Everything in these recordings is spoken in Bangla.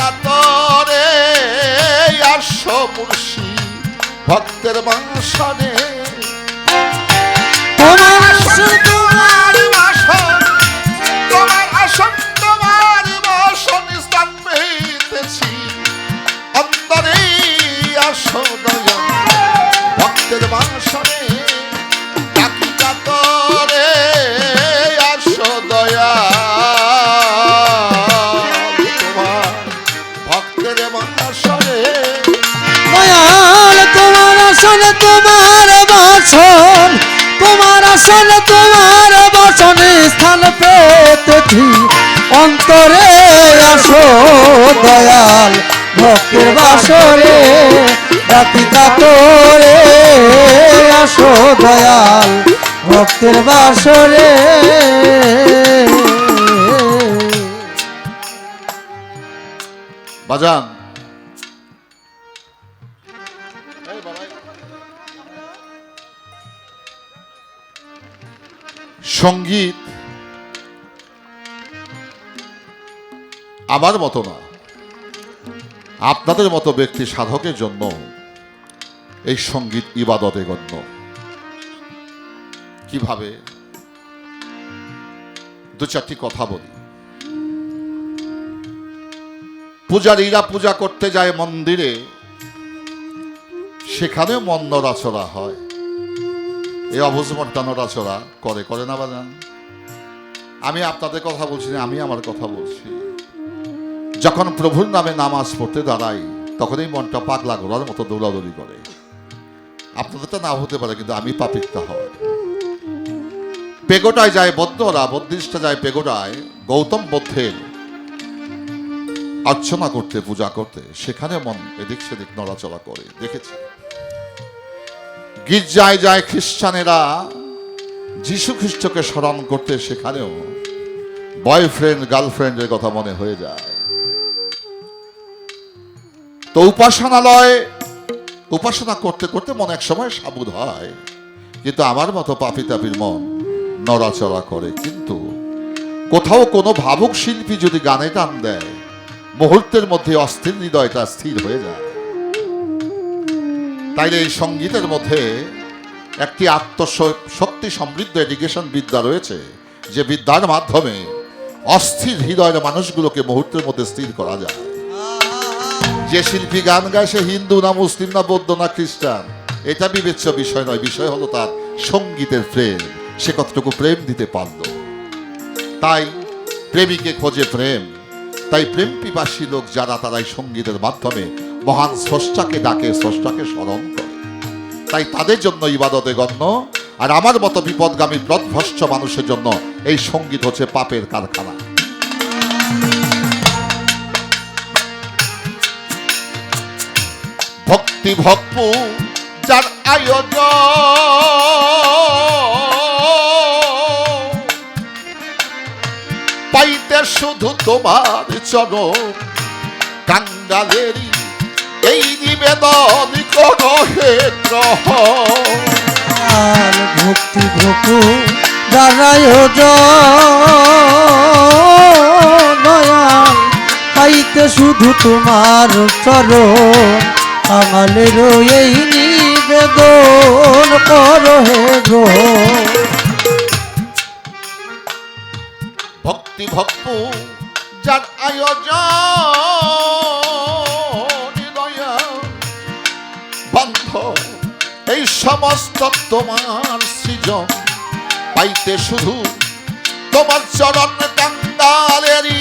কাতরে আসো মুর্শি ভক্তের বাসরে আসন তোমার বাসন, তোমার আসন তোমার বাসনে, স্থান পেতেছি অন্তরে আসো দয়াল, ভক্তের বাসরে, রাতি কাতরে আসো দয়াল, ভক্তের বাসরে। বাজান। সংগীত আমার মতো না, আপনাদের মতো ব্যক্তি সাধকের জন্য এই সংগীত ইবাদতে গণ্য। কীভাবে? দু চারটি কথা বলি। পূজারীরা পূজা করতে যায় মন্দিরে সেখানে মন নড়াচড়া হয়। এই অবুজমর্দা নড়াচড়া করে করে না বাজান। আমি আপনাদের কথা বলছি না, আমি আমার কথা বলছি। যখন প্রভুর নামে নামাজ পড়তে দাঁড়াই তখনই মনটা পাগলা ঘোরার মতো দৌড়াদৌড়ি করে। আপনাদেরটা না হতে পারে, কিন্তু আমি পাপিকটা হয় পেগোটায় যায় বৌদ্ধরা বৌদ্ধিষ্টা যায় পেগোটায়, গৌতম বুদ্ধের অর্চনা করতে, পূজা করতে, সেখানে মন এদিক সেদিক নড়াচড়া করে। দেখেছি? গির্জায় যায় খ্রিস্টানেরা যীশু খ্রিস্টকে স্মরণ করতে সেখানেও বয়ফ্রেন্ড গার্লফ্রেন্ডের কথা মনে হয়ে যায়। তো উপাসনালয়, উপাসনা করতে করতে মনে এক সময় সাবুদ হয়। কিন্তু আমার মতো পাপি তাপির মন নড়াচড়া করে। কিন্তু কোথাও কোনো ভাবুক শিল্পী যদি গানে টান দেয়, মুহূর্তের মধ্যে অস্থির হৃদয়টা স্থির হয়ে যায়। তাইলে এই সঙ্গীতের মধ্যে একটি আত্মশক্তি সমৃদ্ধ এডুকেশন বিদ্যা রয়েছে, যে বিদ্যার মাধ্যমে অস্থির হৃদয়ের মানুষগুলোকে মুহূর্তের মধ্যে স্থির করা যায়। যে শিল্পী গান গায় সে হিন্দু না মুসলিম না বৌদ্ধ না খ্রিস্টান, এটা বিবেচ্য বিষয় নয়, বিষয় হলো তার সঙ্গীতের প্রেম, সে কতটুকু প্রেম দিতে পারল। তাই প্রেমিকে খোঁজে প্রেম, তাই প্রেম পিপাসী লোক যারা তারাই সঙ্গীতের মাধ্যমে মহান স্রষ্টাকে ডাকে, স্রষ্টাকে স্মরণ করে। তাই তাদের জন্য ইবাদতে গণ্য, আর আমার মতো বিপদগামী প্রধ্বস্ত মানুষের জন্য এই সংগীত হচ্ছে পাপের কারখানা। ভক্তি ভক্ত যার আয়োজন, পাইতে শুধু তোমার চরণ কাঙ্গালেরই এই নিবেদন হে গ্রহ আর ভক্তি ভকু দাঁড়ায় দয়াল পাইতে শুধু তোমার চরণ। আমালের এই নিবেদন করো হে ভক্তি ভক্ত যার আয়োজন সমস্ত তোমার সৃজন পাইতে শুধু তোমার চরণ কান্দালেরই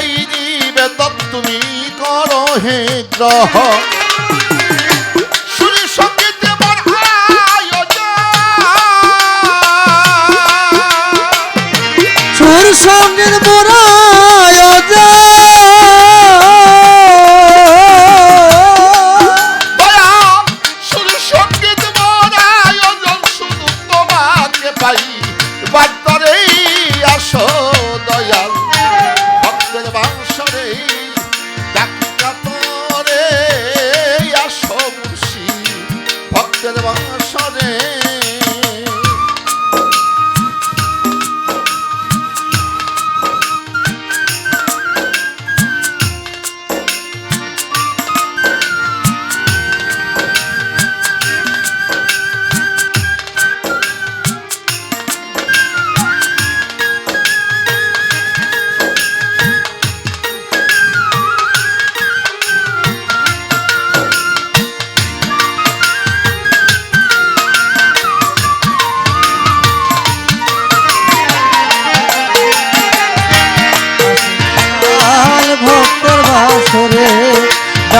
এই নিবেদন তুমি করো হে গ্রহ। সংগীত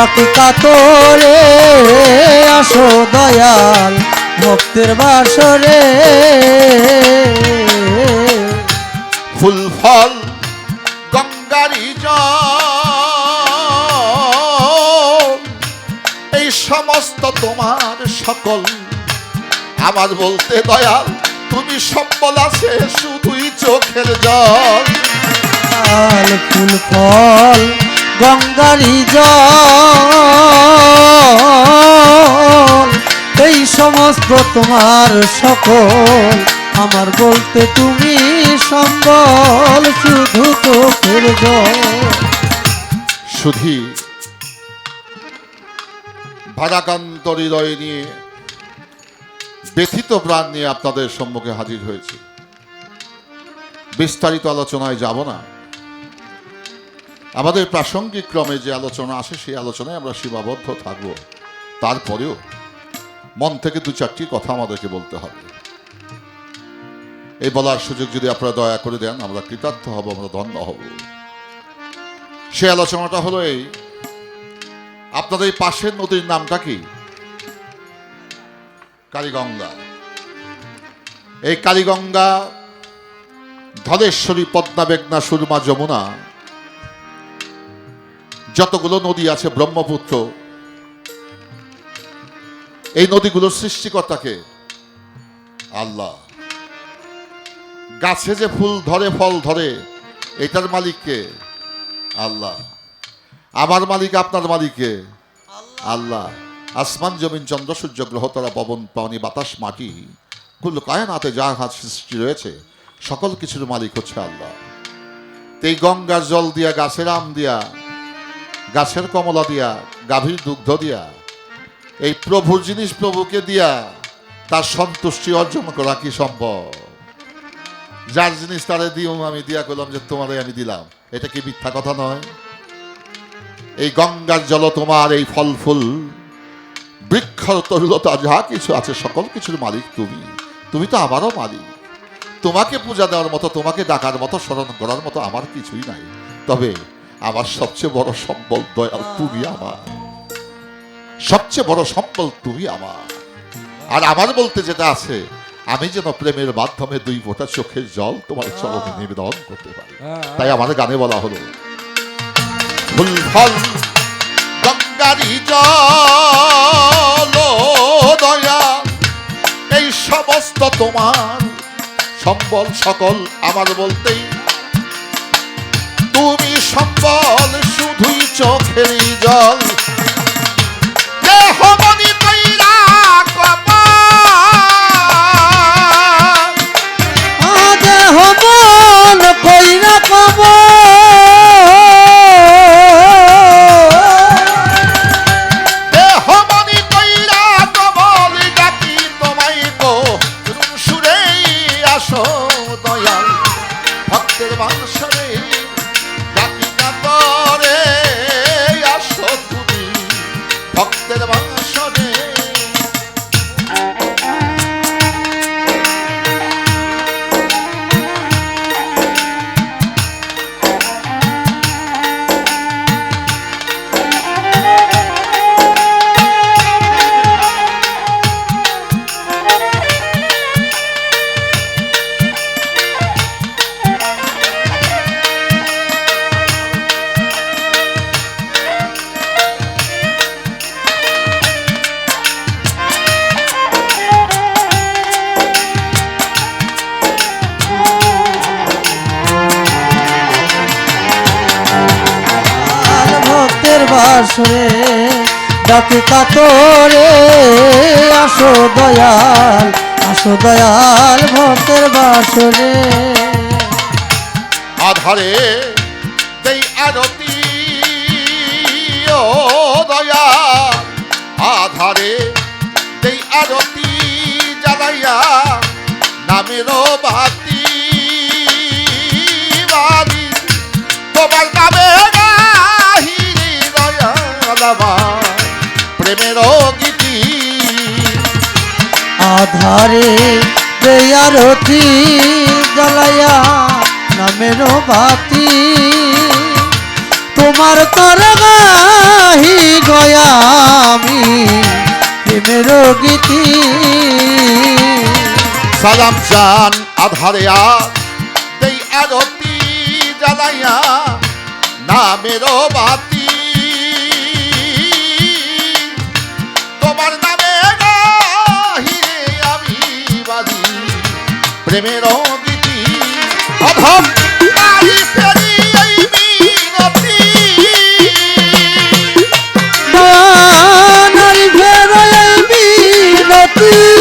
ডাকি কাতরে আসো দয়াল ভক্তের বাসরে। ফুল ফল গঙ্গারি এই সমস্ত তোমার সকল। আমার বলতে দয়াল তুমি সম্বল আছে শুধুই চোখের জল। ফুল ফল গঙ্গারি জল। এই সমস্ত তোমার সকল আমার বলতে তুমি সম্বল, শুধু চোখের জল। শুধু ভারাকান্ত হৃদয় নিয়ে ব্যথিত প্রাণ নিয়ে আপনাদের সম্মুখে হাজির হয়েছে। বিস্তারিত আলোচনায় যাব না। আমাদের প্রাসঙ্গিক ক্রমে যে আলোচনা আসে, সেই আলোচনায় আমরা সীমাবদ্ধ থাকব। তারপরেও মন থেকে দু চারটি কথা আমাদেরকে বলতে হবে। এই বলার সুযোগ যদি আপনারা দয়া করে দেন, আমরা কৃতার্থ হব, আমরা ধন্য হব। সে আলোচনাটা হলো এই। আপনাদের এই পাশের নদীর নামটা কি? কালীগঙ্গা। এই কালীগঙ্গা ধলেশ্বরী পদ্মা মেঘনা সুরমা যমুনা যতগুলো নদী আছে ব্রহ্মপুত্র, এই নদীগুলোর সৃষ্টিকর্তাকে আল্লাহ। গাছে যে ফুল ধরে, ফল ধরে, এটার মালিককে আল্লাহ। আমার মালিক, আপনার মালিকে আল্লাহ। আসমান, জমিন, চন্দ্র, সূর্য, গ্রহ, তারা, পবন, পানি, বাতাস, মাটি, কুল কায়নাতে যা হাত সৃষ্টি রয়েছে, সকল কিছুর মালিক হচ্ছে আল্লাহ। এই গঙ্গার জল দিয়া, গাছের আম দিয়া গাছের কমলা দিয়া, গাভীর দুগ্ধ দিয়া, এই প্রভুর জিনিস প্রভুকে দিয়া তার সন্তুষ্টি অর্জন করা কি সম্ভব? যার জিনিস তারে দিও, আমি দিয়া করলাম যে তোমারে আমি দিলাম। এটা কি মিথ্যা কথা নয়? এই গঙ্গার জল তোমার, এই ফল ফুল বৃক্ষ তরুলতা, যা কিছু আছে, সকল কিছুর মালিক তুমি। তুমি তো আমারও মালিক। তোমাকে পূজা দেওয়ার মতো, তোমাকে ডাকার মতো, স্মরণ করার মতো আমার কিছুই নাই। তবে আমার সবচেয়ে বড় সম্বল দয়াল তুমি আমার। সবচেয়ে বড় সম্বল তুমি আমার। আর আমার বলতে যেটা আছে, আমি যেন প্রেমের মাধ্যমে দুই ফোঁটা চোখের জল তোমার চরণে নিবেদন করতে পারি। তাই আমার গানে বলা হলো, ফুল গঙ্গারি জল দয়া, এই সমস্ত তোমার সম্বল সকল আমার বলতেই তুমি সম্বল শুধুই চোখের জল। দেহমণি কইরা ভক্তের বাংশরে বাসরে ডাকে কাতরে, আসো দয়াল আসো দয়াল ভক্তের বাসরে। আধারে দেই আরতি, ও দয়া আধারে দেই আরতি জ্বালাইয়া নামেরও বাতি প্রেমেরও গীতি আধারে দেয়ারতি জ্বালায়া নামের বাতি। তোমার তর গাহি গয়া আমি প্রেমের গীতি সালাম জান আধারে আরতি জ্বালাইয়া নামের বাতি। প্রেমের অদিতি অভাব ফেরি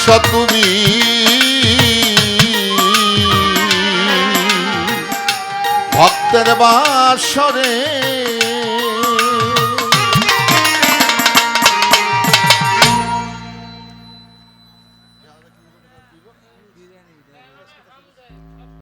আসো তুমি। ভক্তের বাসরে